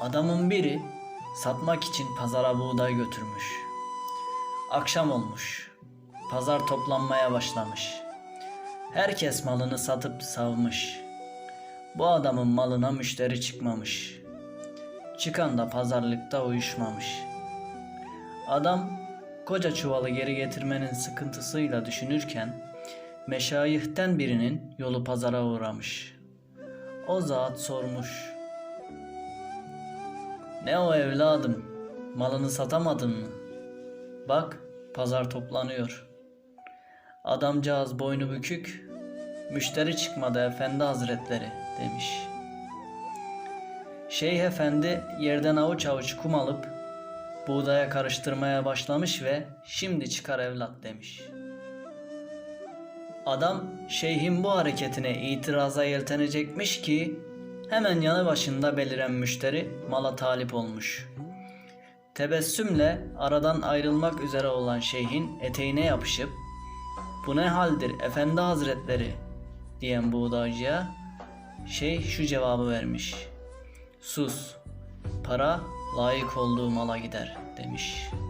Adamın biri satmak için pazara buğday götürmüş. Akşam olmuş. Pazar toplanmaya başlamış. Herkes malını satıp savmış. Bu adamın malına müşteri çıkmamış. Çıkan da pazarlıkta uyuşmamış. Adam koca çuvalı geri getirmenin sıkıntısıyla düşünürken meşayihten birinin yolu pazara uğramış. O zat sormuş. Ne o evladım? Malını satamadın mı? Bak, pazar toplanıyor. Adamcağız boynu bükük, müşteri çıkmadı efendi hazretleri demiş. Şeyh efendi yerden avuç avuç kum alıp buğdaya karıştırmaya başlamış ve şimdi çıkar evlat demiş. Adam şeyhin bu hareketine itiraza yeltenecekmiş ki hemen yanı başında beliren müşteri mala talip olmuş. Tebessümle aradan ayrılmak üzere olan şeyhin eteğine yapışıp bu ne haldir efendi hazretleri diyen buğdaycıya şeyh şu cevabı vermiş. Sus para layık olduğu mala gider demiş.''